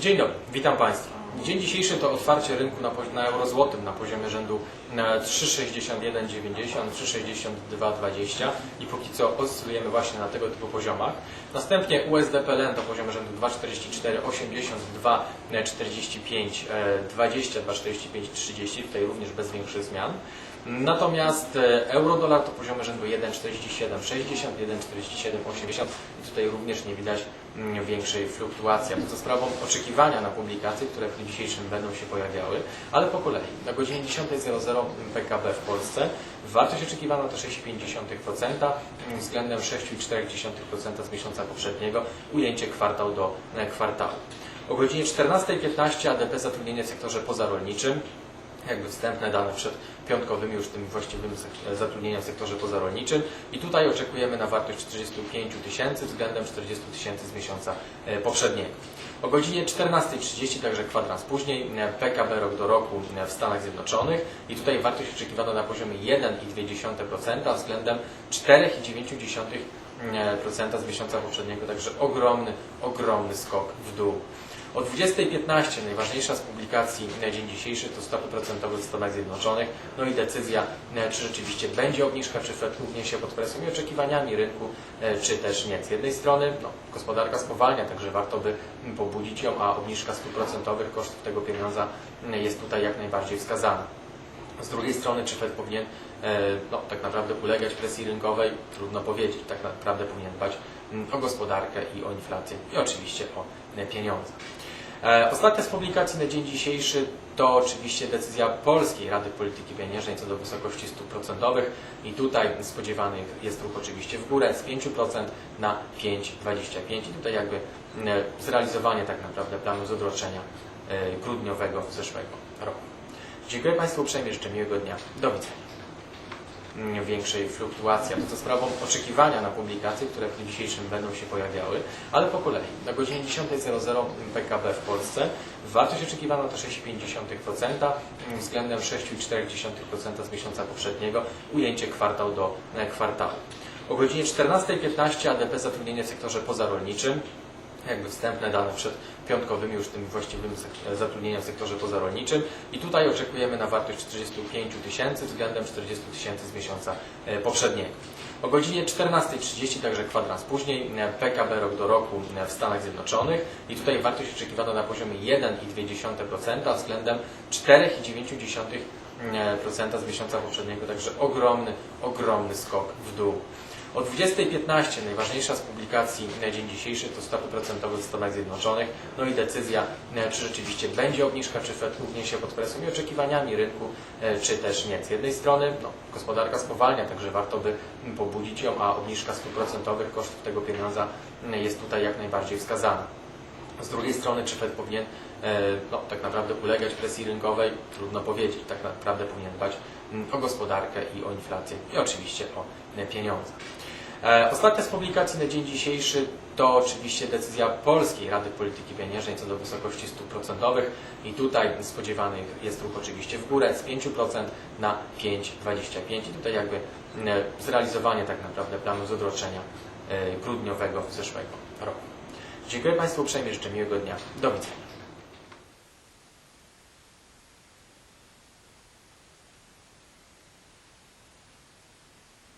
Dzień dobry, witam Państwa. Dzień dzisiejszy to otwarcie rynku na, na eurozłotym na poziomie rzędu e, 3,6190, 3,6220 i póki co oscylujemy właśnie na tego typu poziomach. Następnie USD PLN to poziom rzędu 2,4480, 2,45, e, 20, 2,45, 30, tutaj również bez większych zmian. Natomiast e, euro-dolar to poziomy rzędu 1,4760, 1,4780 i tutaj również nie widać większej fluktuacji. A to za sprawą oczekiwania na publikacje, które w dniu dzisiejszym będą się pojawiały, ale po kolei. Na godzinie 10.00 PKB w Polsce wartość oczekiwana to 6,5% mm, względem 6,4% z miesiąca poprzedniego, ujęcie kwartał do e, kwartału. O godzinie 14.15 ADP zatrudnienie w sektorze pozarolniczym jakby wstępne dane przed piątkowymi już tym właściwym sek- zatrudnieniem w sektorze pozarolniczym i tutaj oczekujemy na wartość 45 tysięcy względem 40 tysięcy z miesiąca e, poprzedniego. O godzinie 14.30, także kwadrans później, e, PKB rok do roku e, w Stanach Zjednoczonych i tutaj wartość oczekiwana na poziomie 1,2% względem 4,9% z miesiąca poprzedniego, także ogromny, ogromny skok w dół. O 20.15 najważniejsza z publikacji na dzień dzisiejszy to stopy procentowe w Stanach Zjednoczonych, no i decyzja, e, czy rzeczywiście będzie obniżka, czy Fed się pod presją i oczekiwaniami rynku, e, czy też nie. Z jednej strony no, gospodarka spowalnia, także warto by pobudzić ją, a obniżka stóp procentowych kosztów tego pieniądza jest tutaj jak najbardziej wskazana. Z drugiej strony, czy Fed powinien e, no, tak naprawdę ulegać presji rynkowej? Trudno powiedzieć. Tak naprawdę powinien dbać mm, o gospodarkę i o inflację i oczywiście o e, pieniądze. E, Ostatnia z publikacji na dzień dzisiejszy to oczywiście decyzja Polskiej Rady Polityki Pieniężnej co do wysokości stóp procentowych i tutaj spodziewany jest ruch oczywiście w górę z 5% na 5,25 i tutaj jakby e, zrealizowanie tak naprawdę planu z odroczenia grudniowego zeszłego roku. Dziękuję Państwu uprzejmie, życzę miłego dnia. Do widzenia. Mm, Większej fluktuacji, a to sprawą oczekiwania na publikacje, które w dniu dzisiejszym będą się pojawiały, ale po kolei. Na godzinie 10.00 PKB w Polsce wartość oczekiwana to 6,5% mm, względem 6,4% z miesiąca poprzedniego, ujęcie kwartał do e, kwartału. O godzinie 14.15 ADP zatrudnienie w sektorze pozarolniczym, jakby wstępne dane przed piątkowymi już tym właściwym sek- zatrudnieniem w sektorze pozarolniczym i tutaj oczekujemy na wartość 45 tysięcy względem 40 tysięcy z miesiąca e, poprzedniego. O godzinie 14.30, także kwadrans później, e, PKB rok do roku e, w Stanach Zjednoczonych i tutaj wartość oczekiwana na poziomie 1,2% względem 4,9% z miesiąca poprzedniego, także ogromny, ogromny skok w dół. O 20.15 najważniejsza z publikacji na dzień dzisiejszy to stopy procentowe w Stanach Zjednoczonych, no i decyzja, e, czy rzeczywiście będzie obniżka, czy Fed ugnie się pod presją i oczekiwaniami rynku, e, czy też nie. Z jednej strony no, gospodarka spowalnia, także warto by pobudzić ją, a obniżka stóp procentowych kosztów tego pieniądza jest tutaj jak najbardziej wskazana. Z drugiej strony, czy Fed powinien e, no, tak naprawdę ulegać presji rynkowej? Trudno powiedzieć. Tak naprawdę powinien dbać o gospodarkę i o inflację i oczywiście o pieniądze. E, Ostatnia z publikacji na dzień dzisiejszy to oczywiście decyzja Polskiej Rady Polityki Pieniężnej co do wysokości stóp procentowych i tutaj spodziewany jest ruch oczywiście w górę z 5% na 5,25 i tutaj jakby mm, zrealizowanie tak naprawdę planu z odroczenia e, grudniowego zeszłego roku. Dziękuję Państwu uprzejmie, życzę miłego dnia. Do widzenia.